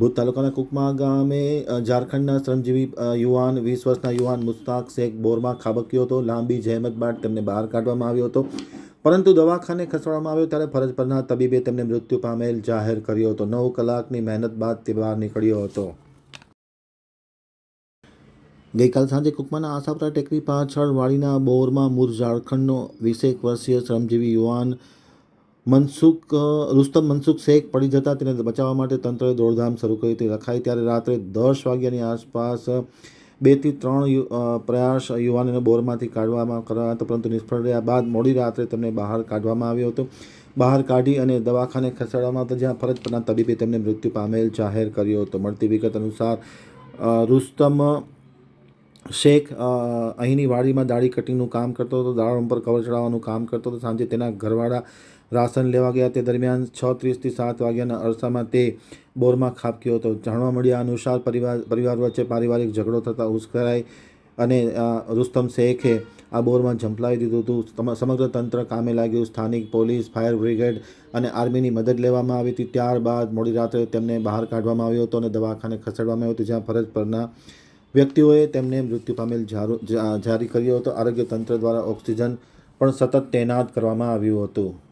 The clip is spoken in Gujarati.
ભૂત તાલુકાના કુકમા ગામે ઝારખંડના શ્રમજીવી યુવાન, વીસ વર્ષના યુવાન મુસ્તાક શેખ બોરમાં ખાબક્યો હતો. લાંબી જહેમત બાદ તેમને બહાર કાઢવામાં આવ્યો હતો. પરંતુ દવાખાને ખસેડવામાં આવ્યો ત્યારે ફરજ પરના તબીબે તેમને મૃત્યુ પામેલ જાહેર કર્યો હતો. નવ કલાકની મહેનત બાદ તે બહાર નીકળ્યો હતો. ગઈકાલ સાંજે કુકમાના આશાપુરા ટેકરી પાછળ વાડીના બોરમાં મૂળ ઝારખંડનો વીસેક વર્ષીય શ્રમજીવી યુવાન મનસુખ રુસ્તમ મનસુખ શેખ પડી જતા તેને બચાવવા માટે તંત્રએ દોડધામ શરૂ કરી હતી. રખાઈ ત્યારે રાત્રે દસ વાગ્યાની આસપાસ બેથી ત્રણ પ્રયાસ યુવાનોને બોરમાંથી કાઢવામાં કરાયા હતા, પરંતુ નિષ્ફળ રહ્યા બાદ મોડી રાત્રે તેમને બહાર કાઢવામાં આવ્યો હતો. બહાર કાઢી અને દવાખાને ખસેડવામાં હતા જ્યાં ફરજ પરના તબીબે તેમને મૃત્યુ પામેલ જાહેર કર્યો હતો. મળતી વિગત અનુસાર રુસ્તમ શેખ અહીંની વાડીમાં દાઢી કટિંગનું કામ કરતો હતો દાળ ઉપર કવર ચડાવવાનું કામ કરતો હતો. સાંજે તેના ઘરવાળા રાશન લેવા ગયા. તે દરમિયાન છ ત્રીસથી સાત વાગ્યાના અરસામાં તે બોરમાં ખાબક્યો હતો. જાણવા મળ્યા અનુસાર પરિવાર પરિવાર વચ્ચે પારિવારિક ઝઘડો થતાં ઉશ્કેરાઈ અને રુસ્તમ શેખે આ બોરમાં ઝંપલાવી દીધું હતું. સમગ્ર તંત્ર કામે લાગ્યું. સ્થાનિક પોલીસ, ફાયર બ્રિગેડ અને આર્મીની મદદ લેવામાં આવી હતી. ત્યારબાદ મોડી રાત્રે તેમને બહાર કાઢવામાં આવ્યો હતો અને દવાખાને ખસેડવામાં આવ્યો હતો, જ્યાં ફરજ પરના વ્યક્તિઓએ તેમને મૃત્યુ પામેલ જારો- કર્યો હતો. આરોગ્ય તંત્ર દ્વારા ઓક્સિજન પણ સતત તૈનાત કરવામાં આવ્યું હતું.